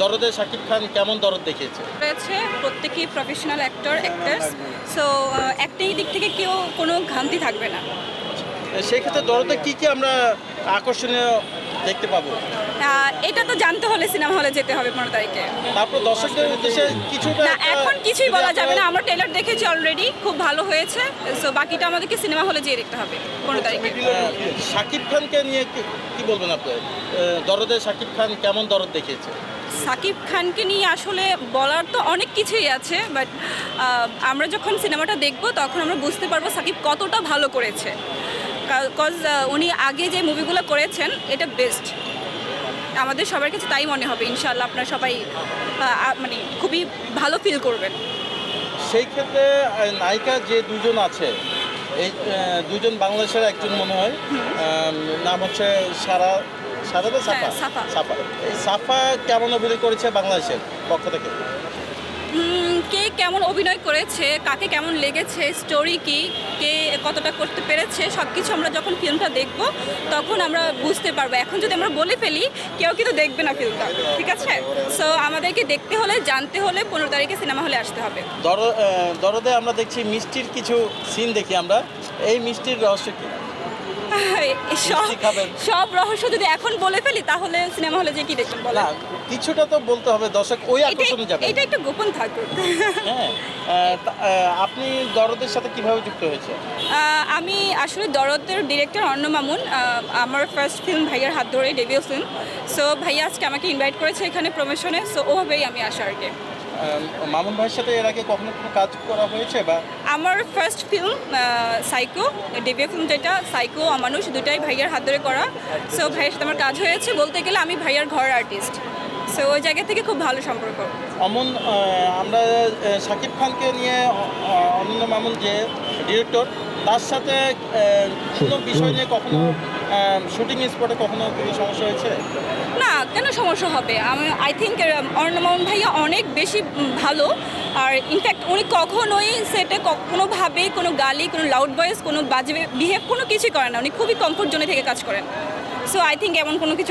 দরদে শাকিব খান কেমন দরদ দেখিয়েছে? রয়েছে প্রত্যেকেই প্রফেশনাল অ্যাক্টর অ্যাক্টার্স সো একটাই দিক থেকে কেউ কোনো ঘামতি থাকবে না। সেক্ষেত্রে দরদে কি কি আমরা আকর্ষণীয় দেখতে পাবো? এটা তো জানতে হলে সিনেমা হলে যেতে হবে পনেরো তারিখে। তারপর দর্শকদের উদ্দেশ্যে কিছুটা না এখন কিছুই বলা যাবে না। আমরা ট্রেলার দেখেছি অলরেডি খুব ভালো হয়েছে। সো বাকিটা আমাদেরকে সিনেমা হলে যেয়ে দেখতে হবে পনেরো তারিখে। শাকিব খানকে নিয়ে কি- বলবেন আপনি? দরদে শাকিব খান কেমন দরদ দেখিয়েছে? সাকিব খানকে নিয়ে আসলে বলার তো অনেক কিছুই আছে বাট আমরা যখন সিনেমাটা দেখব তখন আমরা বুঝতে পারব সাকিব কতটা ভালো করেছে। কজ উনি আগে যে মুভিগুলো করেছেন এটা বেস্ট আমাদের সবার কাছে তাই মনে হবে ইনশাল্লাহ আপনারা সবাই মানে খুবই ভালো ফিল করবেন। সেই ক্ষেত্রে নায়িকা যে দুজন আছে এই দুজন বাংলাদেশের একজন মনে হয় নাম হচ্ছে সারা সারা সাফা হ্যাঁ, সাফা। সাফা। এই সাফা কেমন অভিনয় করেছে বাংলাদেশের পক্ষ থেকে? কে কেমন অভিনয় করেছে, কাকে কেমন লেগেছে স্টোরি কি, কে কতটা করতে পেরেছে সব কিছু আমরা যখন ফিল্মটা দেখব, তখন আমরা বুঝতে পারব। এখন যদি আমরা বলে ফেলি, কেউ কিন্তু দেখবে না ফিল্মটা ঠিক আছে? সো আমাদেরকে দেখতে হলে, জানতে হলে পনেরো তারিখে সিনেমা হলে আসতে হবে। দরদে আমরা দেখছি মিষ্টির কিছু সিন দেখি আমরা। এই মিষ্টির রহস্য কি? সব সব রহস্য যদি এখন বলে ফেলি তাহলে সিনেমা হলে যে কি দেখবেন বলেন? না কিছুটা তো বলতে হবে দর্শক ওই আকর্ষণে যাবে এটা একটু গোপন থাকবে হ্যাঁ আপনি দরদের সাথে কীভাবে যুক্ত হয়েছে আমি আসলে দরদের ডিরেক্টর অর্ণ মামুন আমার ফার্স্ট ফিল্ম ভাইয়ার হাত ধরে ডেবিউ ফিল্ম সো ভাইয়া আজকে আমাকে ইনভাইট করেছে এখানে প্রমোশনে সো ওভাবেই আমি আসা আর কি। মামুন ভাইয়ের সাথে এর আগে কখনো কোনো কাজ করা হয়েছে বা? আমার first film Psycho debut film যেটা সাইকো অমানুষ দুটাই ভাইয়ার হাত ধরে করা। সো ভাইয়ের সাথে আমার কাজ হয়েছে বলতে গেলে আমি ভাইয়ার ঘর আর্টিস্ট সো ওই জায়গা থেকে খুব ভালো সম্পর্ক। অমন আমরা শাকিব খানকে নিয়ে অনন্য মামুন যে ডিরেক্টর তার সাথে কোনো বিষয় নিয়ে কখনো শুটিং স্পটে কখনো কোনো সমস্যা হয়েছে? না, কেন সমস্যা হবে? আমি আই থিঙ্ক অর্ণমোহন ভাইয়া অনেক বেশি ভালো। আর ইনফ্যাক্ট উনি কখনোই সেটে কোনোভাবে কোনো গালি, কোনো লাউড ভয়েস কোনো বাজে বিহেভ কোনো কিছুই করেন না। উনি খুবই কমফোর্ট জোনে থেকে কাজ করেন। সো আই থিঙ্ক এমন কোনো কিছু